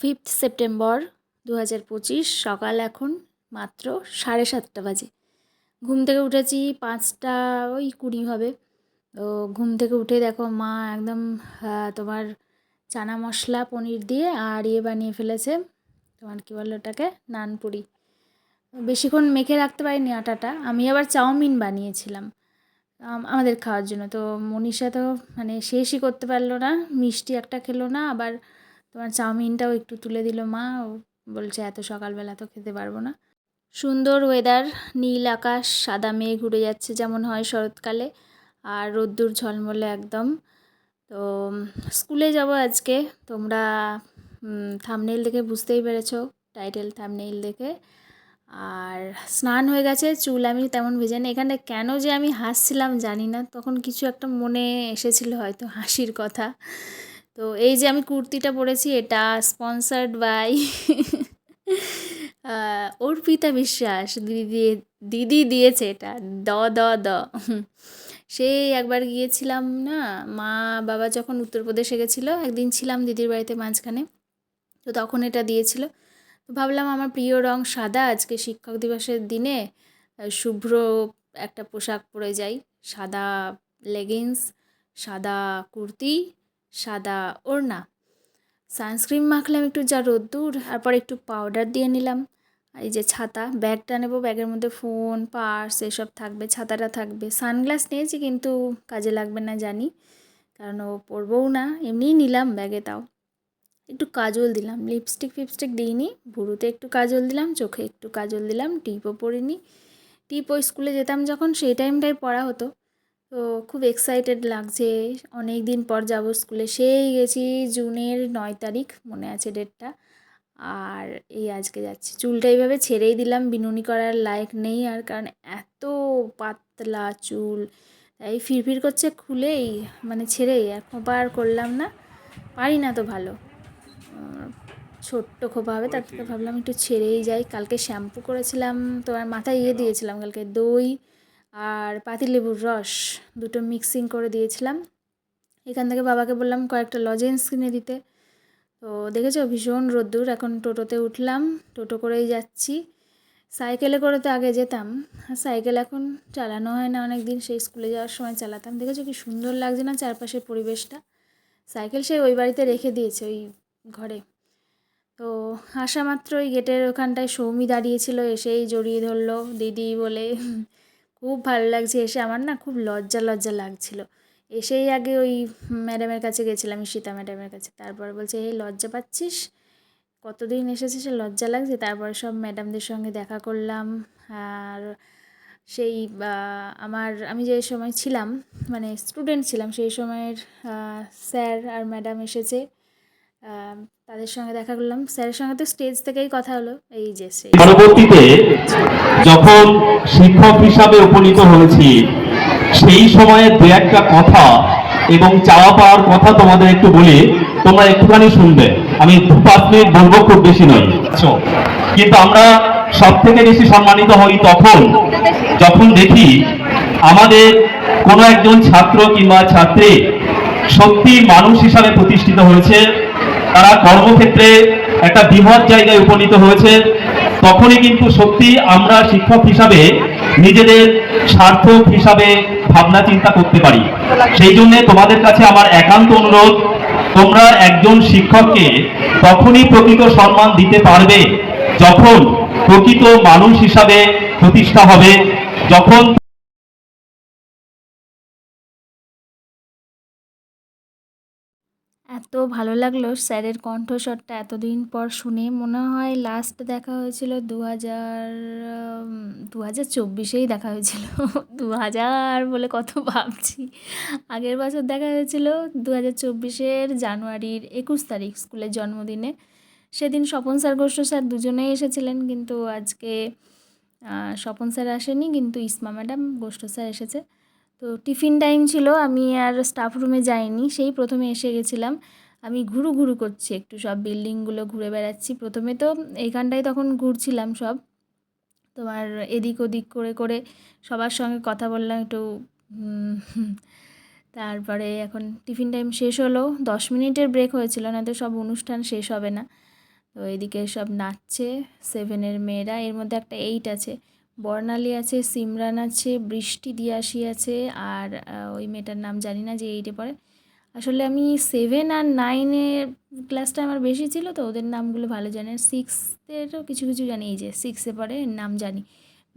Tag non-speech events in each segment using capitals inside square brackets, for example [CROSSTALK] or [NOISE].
Fifth September দু হাজার পঁচিশ, সকাল এখন মাত্র সাড়ে সাতটা বাজে। ঘুম থেকে উঠেছি পাঁচটা ওই কুড়ি হবে। তো ঘুম থেকে উঠে দেখো মা একদম তোমার চানা মশলা, পনির দিয়ে আর ইয়ে বানিয়ে ফেলেছে, তোমার কী বলো ওটাকে, নানপুরি। বেশিক্ষণ মেখে রাখতে পারিনি আটাটা, আমি আবার চাউমিন বানিয়েছিলাম আমাদের খাওয়ার জন্য। তো মনীষা তো মানে শেষই করতে পারল না, মিষ্টি একটা খেলো না, আবার তোমার চাউমিনটাও একটু তুলে দিল মা। ও বলছে, এত সকালবেলা তো খেতে পারব না। সুন্দর ওয়েদার নীল আকাশ, সাদা মেঘ উড়ে যাচ্ছে যেমন হয় শরৎকালে, আর রোদ্দুর ঝলমলে একদম। তো স্কুলে যাব আজকে। তোমরা থামনেইল দেখে বুঝতেই পেরেছ টাইটেল থামনেইল দেখে। আর স্নান হয়ে গেছে, চুল আমি তেমন ভেজে না এখানে কেন যে আমি হাসছিলাম জানি না, তখন কিছু একটা মনে এসেছিল হয়তো হাসির কথা। তো এই যে আমি কুর্তিটা পরেছি, এটা স্পন্সার্ড বাই [LAUGHS] অর্পিতা বিশ্বাস। দিদি দিয়ে, দিদি দিয়েছে এটা। দ দ দ। সেই একবার গিয়েছিলাম না, মা বাবা যখন উত্তরপ্রদেশে গেছিল, একদিন ছিলাম দিদির বাড়িতে মাঝখানে, তো তখন এটা দিয়েছিল। তো ভাবলাম আমার প্রিয় রং সাদা, আজকে শিক্ষক দিবসের দিনে শুভ্র একটা পোশাক পরে যাই। সাদা লেগিংস সাদা কুর্তি সাদা ওড়না। সানস্ক্রিন মাখলাম একটু, যা রোদ্দুর, তারপর একটু পাউডার দিয়ে নিলাম। আর এই যে ছাতা, ব্যাগটা নেব, ব্যাগের মধ্যে ফোন পার্স এসব থাকবে, ছাতাটা থাকবে। সানগ্লাস নিয়েছি কিন্তু কাজে লাগবে না, জানি, কারণ ও পরবও না, এমনিই নিলাম ব্যাগে তাও। একটু কাজল দিলাম লিপস্টিক ফিপস্টিক দিইনি, ভুরুতে একটু কাজল দিলাম, চোখে একটু কাজল দিলাম, টিপও পরিনি। টিপ ওই স্কুলে যেতাম যখন, সেই টাইমটাই পড়া হতো। তো খুব এক্সাইটেড লাগছে। অনেক দিন পর যাব স্কুলে। সেই গেছি জুনের নয় তারিখ মনে আছে ডেটটা। আর এই আজকে যাচ্ছি। চুলটা এইভাবে ছেড়েই দিলাম বিনুনি করার লায়ক নেই আর কারণ এত পাতলা চুল। তাই ফিরফির করছে খুলেই মানে ছেড়েই। আর খোঁপা আর করলাম না। পারি না তো ভালো। ছোট্ট খোপা হবে তার থেকে ভাবলাম একটু ছেড়েই যাই। কালকে শ্যাম্পু করেছিলাম তো আর মাথায় ইয়ে দিয়েছিলাম কালকে দই আর পাতিলেবুর রস দুটো মিক্সিং করে দিয়েছিলাম। এখান থেকে বাবাকে বললাম, কয়েকটা লজেন্স কিনে দিতে। তো দেখেছ, ভীষণ রোদ্দুর। এখন টোটোতে উঠলাম, টোটো করেই যাচ্ছি। সাইকেলে করে তো আগে যেতাম সাইকেল এখন চালানো হয় না অনেক দিন সেই স্কুলে যাওয়ার সময় চালাতাম। দেখেছ কি সুন্দর লাগছে না চারপাশের পরিবেশটা? সাইকেল সে ওই বাড়িতে রেখে দিয়েছে, ওই ঘরে। তো আসা মাত্র ওই গেটের ওখানটায় সৌমি দাঁড়িয়েছিল এসেই জড়িয়ে ধরলো, দিদি বলে। খুব ভালো লাগছে। এসে আমার না খুব লজ্জা লজ্জা লাগছিল। এসেই আগে ওই ম্যাডামের কাছে গেছিলাম ঈশিতা ম্যাডামের কাছে। তারপর বলছে এই লজ্জা পাচ্ছিস? কতদিন এসেছিস? আর লজ্জা লাগছে? তারপরে সব ম্যাডামদের সঙ্গে দেখা করলাম। আর সেই আমার, আমি যে সময় ছিলাম মানে স্টুডেন্ট ছিলাম, সেই সময়ের স্যার আর ম্যাডাম এসেছে। তাদের সঙ্গে দেখা করলাম। স্যারের সঙ্গে তো স্টেজ থেকেই কথা হলো। এই যে পরবর্তীতে যখন শিক্ষক হিসাবে উপনীত হয়েছি সেই সময়ে দু একটা কথা এবং চাওয়া পাওয়ার কথা তোমাদের একটু বলি। তোমরা একটুখানি শুনবে। আমি দু পাঁচ মিনিট বলব খুব বেশি নয়। আচ্ছা, কিন্তু আমরা সব থেকে বেশি সম্মানিত হই তখন যখন দেখি আমাদের কোনো একজন ছাত্র কিংবা ছাত্রী সত্যি মানুষ হিসাবে প্রতিষ্ঠিত হয়েছে। তারা কর্মক্ষেত্রে একটা বৃহৎ জায়গায় উপনীত হয়েছে। তখনই কিন্তু সত্যি আমরা শিক্ষক হিসাবে নিজেদের সার্থক হিসাবে ভাবনা চিন্তা করতে পারি। সেই জন্য তোমাদের কাছে আমার একান্ত অনুরোধ, তোমরা একজন শিক্ষককে তখনই প্রকৃত সম্মান দিতে পারবে যখন প্রকৃত মানুষ হিসাবে প্রতিষ্ঠা হবে, যখন এত ভালো লাগল স্যারের কণ্ঠস্বরটা এতদিন পর শুনে। মনে হয় লাস্ট দেখা হয়েছিল দু হাজার দু হাজার চব্বিশেই দেখা হয়েছিল। [LAUGHS] দু হাজার বলে কত ভাবছি। আগের বছর দেখা হয়েছিল দু হাজার চব্বিশের জানুয়ারির একুশ তারিখ স্কুলের জন্মদিনে। সেদিন স্বপন স্যার, গোষ্ঠ স্যার দুজনেই এসেছিলেন কিন্তু আজকে স্বপন স্যার আসেনি কিন্তু ইসমা ম্যাডাম, গোষ্ঠ স্যার এসেছে। তো টিফিন টাইম ছিল, আমি আর স্টাফ রুমে যাইনি, সেই প্রথমে এসে গেছিলাম। আমি ঘুরু ঘুরু করছি একটু, সব বিল্ডিংগুলো ঘুরে বেড়াচ্ছি প্রথমে তো, এইখানটায় তখন ঘুরছিলাম সব। তোমার এদিক ওদিক করে করে সবার সঙ্গে কথা বললাম একটু তারপরে এখন টিফিন টাইম শেষ হলো, দশ মিনিটের ব্রেক হয়েছিল না তো সব অনুষ্ঠান শেষ হবে না। তো এদিকে সব নাচছে সেভেনের মেয়েরা, এর মধ্যে একটা এইট আছে। বর্ণালী আছে, সিমরান আছে, বৃষ্টি দিয়াসি আছে, আর ওই মেয়েটার নাম জানি না যে এইটে পড়ে। আসলে আমি সেভেন আর নাইনের ক্লাসটা আমার বেশি ছিল তো, ওদের নামগুলো ভালো জানি সিক্সেরও কিছু কিছু জানি, এই যে সিক্সে পড়ে নাম জানি।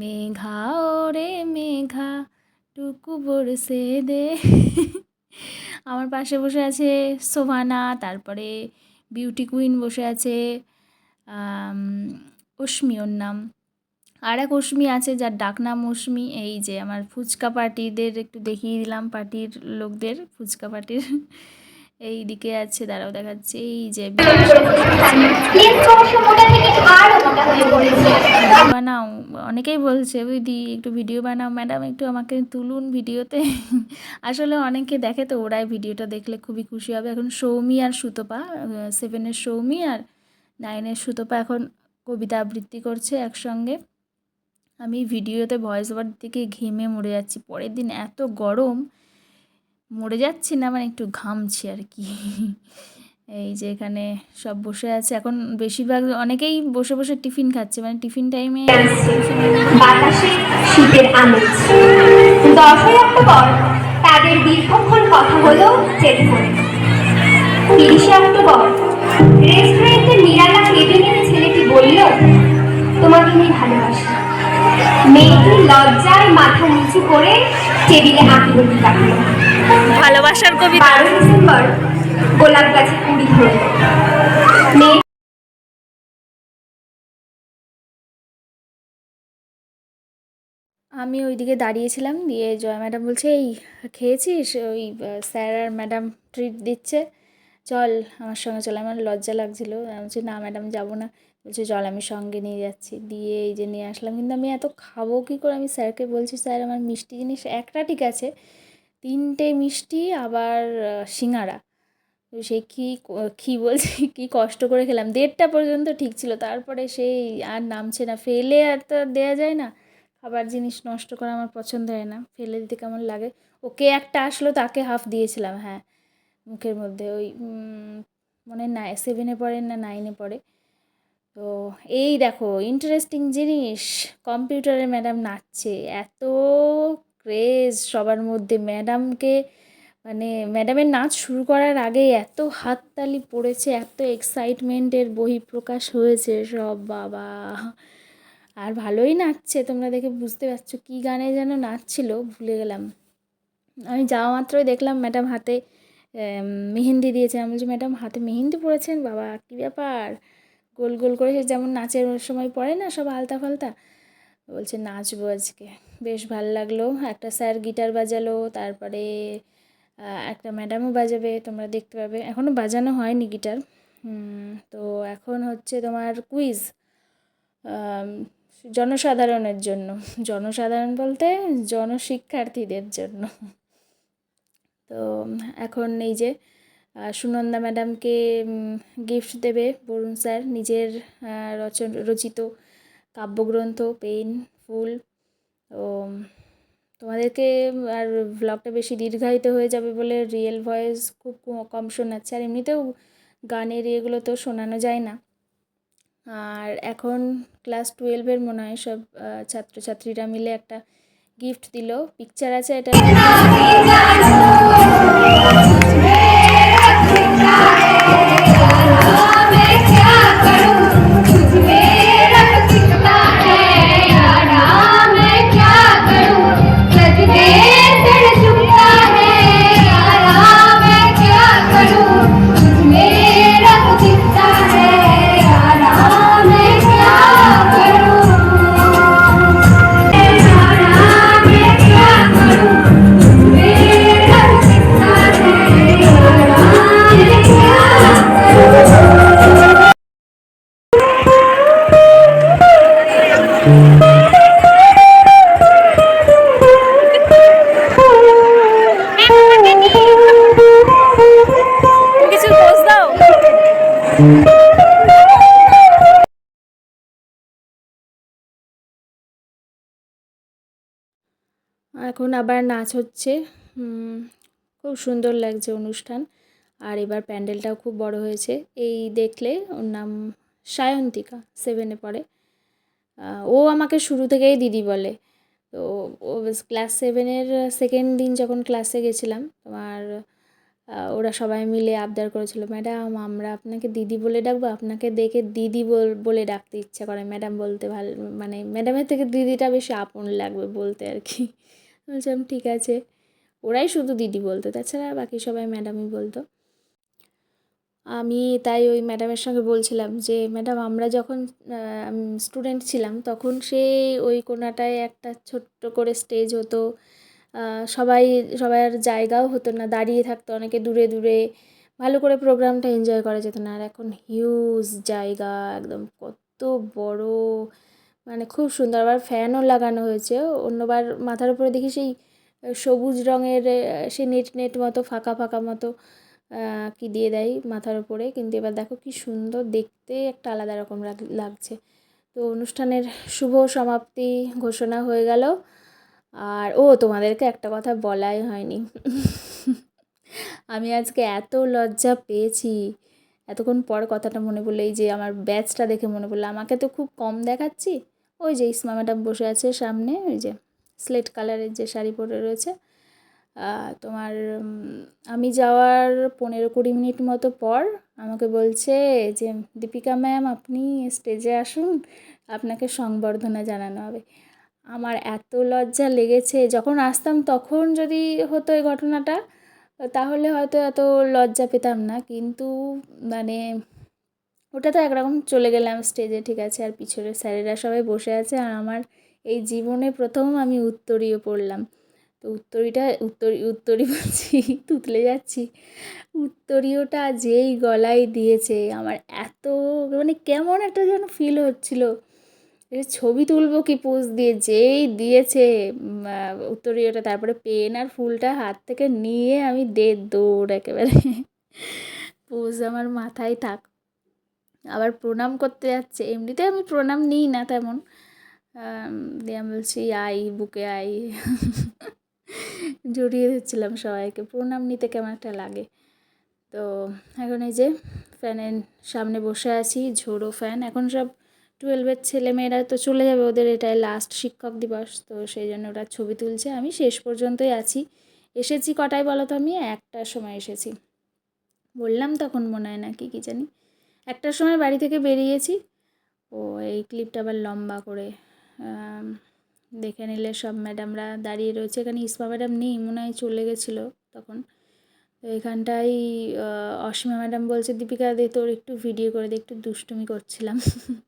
মেঘা ওরে মেঘা, টুকু বরসে দে। আমার পাশে বসে আছে সোভানা, তারপরে বিউটি কুইন বসে আছে অশ্মি ওর নাম। আর এক অশ্মি আছে যার ডাকনাম অশ্মি এই যে আমার ফুচকা পার্টিদের একটু দেখিয়ে দিলাম, পার্টির লোকদের ফুচকা পার্টির। এই দিকে আছে, দাঁড়াও দেখাচ্ছে, এই যে বানাও, অনেকেই বলছে দিদি একটু ভিডিও বানাও, ম্যাডাম, একটু আমাকে তুলুন ভিডিওতে। আসলে অনেকে দেখে তো, ওরাই ভিডিওটা দেখলে খুবই খুশি হবে। এখন সৌমি আর সুতপা সেভেনের সৌমি আর নাইনের সুতপা এখন কবিতা আবৃত্তি করছে একসঙ্গে। আমি ভিডিওতে ভয়েস ওভার থেকে ঘেমে মরে যাচ্ছি। পরের দিন এত গরম, মরে যাচ্ছি না মানে একটু ঘামছি আর কি। এই যে এখানে সব বসে আছে। এখন বেশিরভাগ অনেকেই বসে বসে টিফিন খাচ্ছে। মানে টিফিন টাইমে শীতের আমেজ। দশই তাদের দীর্ঘক্ষণ কথা হলো তিরিশে অক্টোবর রেস্টুরেন্টের নিরালা কেবিনে ছেলেটি বলল, তোমাকে আমি ভালোবাসি। মেয়েটি লজ্জায় মাথা নিচু করে টেবিলে কাটল ভালোবাসার কবিতা। বারোই ডিসেম্বর গোলাপ গাছে কুড়ি ধরল। মেয়ে আমি ওইদিকে দাঁড়িয়েছিলাম দিয়ে জয়া ম্যাডাম বলছে এই খেয়েছিস? ওই স্যার আর ম্যাডাম ট্রিট দিচ্ছে। চল আমার সঙ্গে চল। আমার লজ্জা লাগছিল। আমি বলছি না ম্যাডাম যাব না। বলছে জল আমি সঙ্গে নিয়ে যাচ্ছি। দিয়ে এই যে নিয়ে আসলাম। কিন্তু আমি এত খাব কী করে? আমি স্যারকে বলছি, স্যার, আমার মিষ্টি জিনিস একটা ঠিক আছে, তিনটে মিষ্টি, আবার সিঙ্গারা। তো সেই কী ক- বলছি, [LAUGHS] কী কষ্ট করে খেলাম। দেড়টা পর্যন্ত ঠিক ছিল। তারপরে সেই আর নামছে না। ফেলে আর তো দেওয়া যায় না। খাবার জিনিস নষ্ট করা আমার পছন্দ হয় না। ফেলে দিতে কেমন লাগে? ওকে একটা আসলো, তাকে হাফ দিয়েছিলাম হ্যাঁ। মুখের মধ্যে ওই মনে নাই সেভেনে পড়ে না নাইনে পড়ে। তো এই দেখো ইন্টারেস্টিং জিনিস কম্পিউটারে ম্যাডাম নাচছে, এত ক্রেজ সবার মধ্যে। ম্যাডামকে মানে ম্যাডামের নাচ শুরু করার আগে এত হাততালি পড়েছে, এত এক্সাইটমেন্টের বহিঃপ্রকাশ হয়েছে, সব বাবা। আর ভালোই নাচছে, তোমরা দেখে বুঝতে পারছ কী গানে যেন নাচছিল, ভুলে গেলাম। আমি যাওয়া মাত্রই দেখলাম ম্যাডাম হাতে মেহেন্দি দিয়েছে। আমি বলছি ম্যাডাম হাতে মেহেন্দি পড়েছেন? বাবা, কী ব্যাপার? গোল গোল করে সে যেমন নাচের সময় পড়ে না সব আলতা ফালতা, বলছে নাচবো আজকে। বেশ ভালো লাগল। একটা স্যার গিটার বাজালো, তারপরে একটা ম্যাডামও বাজাবে, তোমরা দেখতে পাবে। এখনও বাজানো হয়নি গিটার। তো এখন হচ্ছে তোমার কুইজ জনসাধারণের জন্য। জনসাধারণ বলতে জনশিক্ষার্থীদের জন্য। তো এখন এই যে সুনন্দা ম্যাডামকে গিফট দেবে বরুণ স্যার। নিজের রচন, রচিত কাব্যগ্রন্থ, পেন, ফুল। ও তোমাদেরকে আর ব্লগটা বেশি দীর্ঘায়িত হয়ে যাবে বলে রিয়েল ভয়েস খুব কম শোনাচ্ছে। আর এমনিতেও গানের ইয়েগুলো তো শোনানো যায় না। আর এখন ক্লাস টুয়েলভের মনে হয় সব ছাত্রছাত্রীরা মিলে একটা গিফট দিল। পিকচার আছে এটা? क्या करूँ এখন আবার নাচ হচ্ছে। খুব সুন্দর লাগছে অনুষ্ঠান। আর এবার প্যান্ডেলটাও খুব বড় হয়েছে। এই দেখলে ওর নাম সায়ন্তিকা সেভেনে পড়ে। ও আমাকে শুরু থেকেই দিদি বলে। তো ও ক্লাস সেভেনের সেকেন্ড দিন যখন ক্লাসে গেছিলাম, তোমার ওরা সবাই মিলে আবদার করেছিল, ম্যাডাম, আমরা আপনাকে দিদি বলে ডাকবো, আপনাকে দেখে দিদি বল- ডাকতে ইচ্ছা করে। ম্যাডাম, বলতে ভালো মানে ম্যাডামের থেকে দিদিটা বেশি আপন লাগবে বলতে আর কি। [LAUGHS] বলছিলাম, ঠিক আছে। ওরাই শুধু দিদি বলতো, তাছাড়া বাকি সবাই ম্যাডামই বলতো। আমি তাই ওই ম্যাডামের সঙ্গে বলছিলাম যে, ম্যাডাম, আমরা যখন স্টুডেন্ট ছিলাম, তখন সে ওই কোনাটায় একটা ছোট্ট করে স্টেজ হতো সবাই, সবার জায়গাও হতো না, দাঁড়িয়ে থাকতো, অনেকে দূরে দূরে। ভালো করে প্রোগ্রামটা এনজয় করা যেত না। আর এখন হিউজ জায়গা, একদম কত বড় মানে খুব সুন্দর। আবার ফ্যানও লাগানো হয়েছে। অন্যবার মাথার উপরে দেখি সেই সবুজ রঙের সে নেট নেট মতো, ফাঁকা ফাঁকা মতো কি দিয়ে দেয় মাথার উপরে। কিন্তু এবার দেখো কি সুন্দর, দেখতে একটা আলাদা রকম লাগ- লাগছে। তো অনুষ্ঠানের শুভ সমাপ্তি ঘোষণা হয়ে গেল। আর ও, তোমাদেরকে একটা কথা বলাই হয়নি। আমি আজকে এত লজ্জা পেয়েছি। এতক্ষণ পর কথাটা মনে পড়ল, এই যে আমার ব্যাচটা দেখে মনে পড়ল। আমাকে তো খুব কম দেখাচ্ছি। ওই যে ইসমা ম্যাডাম বসে আছে সামনে, ওই যে স্লেট কালারের যে শাড়ি পরে রয়েছে। তোমার আমি যাওয়ার পনেরো কুড়ি মিনিট মতো পর আমাকে বলছে যে, দীপিকা ম্যাম, আপনি স্টেজে আসুন। আপনাকে সংবর্ধনা জানানো হবে। আমার এত লজ্জা লেগেছে। যখন আসতাম তখন যদি হতো এই ঘটনাটা, তাহলে হয়তো এত লজ্জা পেতাম না। কিন্তু মানে ওটা তো একরকম চলে গেলাম স্টেজে ঠিক আছে। আর পিছনে স্যারেরা সবাই বসে আছে আর আমার এই জীবনে প্রথম আমি উত্তরীয় পড়লাম। তো উত্তরীটা, উত্তর, উত্তরী বলছি, তুতলে যাচ্ছি। উত্তরীয়টা যেই গলায় দিয়েছে, আমার এত মানে কেমন একটা যেন ফিল হচ্ছিল। ছবি তুলবো কি পোজ দিয়ে? যেই দিয়েছে উত্তরীয়টা, তারপরে পেন আর ফুলটা হাত থেকে নিয়ে আমি দে, দৌড় একেবারে। পোজ আমার মাথায় থাক। আবার প্রণাম করতে যাচ্ছে। এমনিতে আমি প্রণাম নিই না তেমন। দিয়ে আমি বলছি, আই, বুকে আই। জড়িয়ে দিচ্ছিলাম সবাইকে। প্রণাম নিতে কেমন একটা লাগে। তো এখন এই যে, ফ্যানের সামনে বসে আছি, ঝোড়ো ফ্যান। এখন সব টুয়েলভের ছেলেমেয়েরা তো চলে যাবে, ওদের এটাই লাস্ট শিক্ষক দিবস, তো সেই জন্য ওরা ছবি তুলছে। আমি শেষ পর্যন্তই আছি। এসেছি কটায় বলো তো আমি? একটার সময় এসেছি। বললাম তখন মনে হয় না কি কী জানি। একটার সময় বাড়ি থেকে বেরিয়েছি। ও, এই ক্লিপটা আবার লম্বা করে দেখে নিলে সব ম্যাডামরা দাঁড়িয়ে রয়েছে। এখানে ইসমা ম্যাডাম নেই, মনে হয় চলে গেছিল তখন। তো এখানটাই অসীমা ম্যাডাম বলছে, দীপিকা দে, তোর একটু ভিডিও করে দে, একটু দুষ্টুমি করছিলাম। [LAUGHS]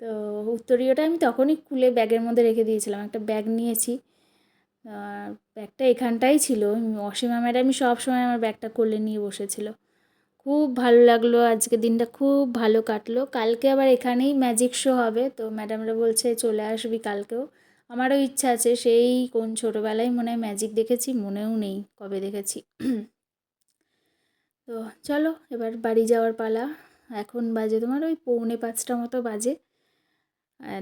তো উত্তরীয়টা আমি তখনই খুলে ব্যাগের মধ্যে রেখে দিয়েছিলাম। একটা ব্যাগ নিয়েছি। ব্যাগটা এখানটাই ছিল। অসীমা ম্যাডামই সব সময় আমার ব্যাগটা কোলে নিয়ে বসেছিল। খুব ভালো লাগল। আজকে দিনটা খুব ভালো কাটলো। কালকে আবার এখানেই ম্যাজিক শো হবে। তো ম্যাডামরা বলছে, চলে আসবি কালকেও। আমারও ইচ্ছা আছে। সেই কোন ছোটোবেলায় মনে হয় ম্যাজিক দেখেছি, মনেও নেই কবে দেখেছি। [CLEARS THROAT] তো চলো, এবার বাড়ি যাওয়ার পালা। এখন বাজে তোমার ওই পৌনে পাঁচটা মতো বাজে।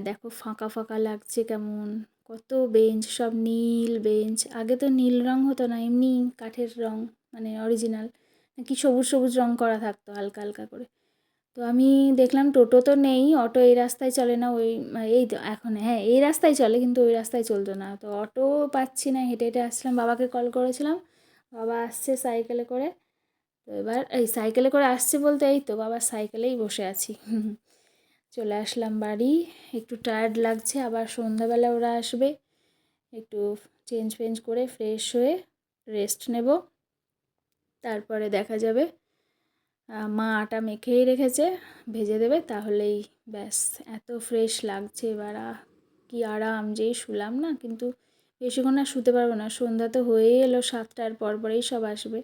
দেখো ফাঁকা ফাঁকা লাগছে কেমন, কত বেঞ্চ সব নীল বেঞ্চ আগে তো নীল রং হতো না, এমনি কাঠের রং মানে অরিজিনাল কি সবুজ সবুজ রং করা থাকতো হালকা হালকা করে। তো আমি দেখলাম টোটো তো নেই, অটো এই রাস্তায় চলে না, ওই, এই তো এখন হ্যাঁ এই রাস্তায় চলে, কিন্তু ওই রাস্তায় চলতো না। তো অটো পাচ্ছি না, হেঁটে হেঁটে আসলাম, বাবাকে কল করেছিলাম, বাবা আসছে সাইকেলে করে। তো এবার এই সাইকেলে করে আসছে বলতে এই তো বাবার সাইকেলেই বসে আছি। চলে আসলাম বাড়ি। একটু টায়ার্ড লাগছে, আবার সন্ধ্যাবেলা ওরা আসবে। একটু চেঞ্জ ফেঞ্জ করে ফ্রেশ হয়ে রেস্ট নেব। তারপরে দেখা যাবে। মা আটা মেখেই রেখেছে, ভেজে দেবে, তাহলেই ব্যাস। এত ফ্রেশ লাগছে এবার কি আরাম যেই শুলাম না, কিন্তু বেশিক্ষণ আর শুতে পারব না। সন্ধ্যা তো হয়েই এলো সাতটার পর পরেই সব আসবে।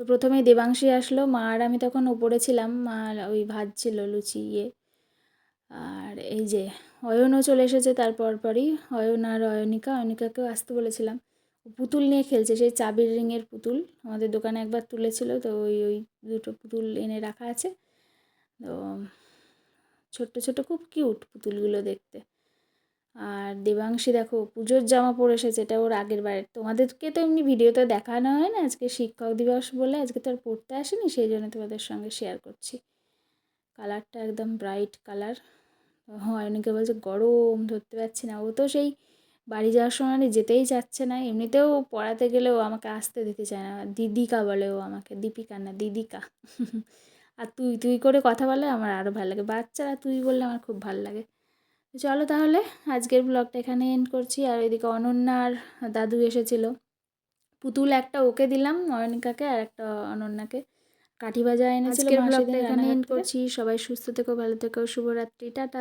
তো প্রথমেই দেবাংশী আসলো, মা আর আমি তখন ওপরে ছিলাম, মা ওই ভাজছিল লুচি ইয়ে। আর এই যে, অয়নও চলে এসেছে তারপর পরই অয়ন আর অয়নিকা, অয়নিকাকেও আসতে বলেছিলাম। পুতুল নিয়ে খেলছে, সেই চাবির রিংয়ের পুতুল, আমাদের দোকানে একবার তুলেছিল, তো ওই ওই দুটো পুতুল এনে রাখা আছে। তো ছোট্ট ছোট খুব কিউট পুতুলগুলো দেখতে। আর দেবাংশী দেখো, পুজোর জামা পরে এসেছে, এটা ওর আগের বারে তোমাদেরকে তো এমনি ভিডিওতে দেখানো হয় না, আজকে শিক্ষক দিবস বলে আজকে তো আর পড়তে আসেনি, সেই জন্য তোমাদের সঙ্গে শেয়ার করছি। কালারটা একদম ব্রাইট কালার হয়, অনেকে বলছে গরম, ধরতে পারছি না। ও তো সেই বাড়ি যাওয়ার সময় মানে যেতেই চাচ্ছে না, এমনিতেও পড়াতে গেলেও আমাকে আসতে দিতে চায় না। দিদিকা বলে ও আমাকে, দীপিকা না দিদিকা। আর তুই তুই করে কথা বলে আমার আরও ভালো লাগে। বাচ্চারা তুই বললে আমার খুব ভালো লাগে। চলো তাহলে আজকের ব্লগটা এখানে এন্ড করছি। আর ওইদিকে অনন্যার দাদু এসেছিল। পুতুল একটা ওকে দিলাম অয়নিকাকে আর একটা অনন্যাকে। কাঠি ভাজা এনেছিল ব্লগটা এখানে এন্ড করছি। সবাই সুস্থ থেকো ভালো থেকো শুভরাত্রি টাটা।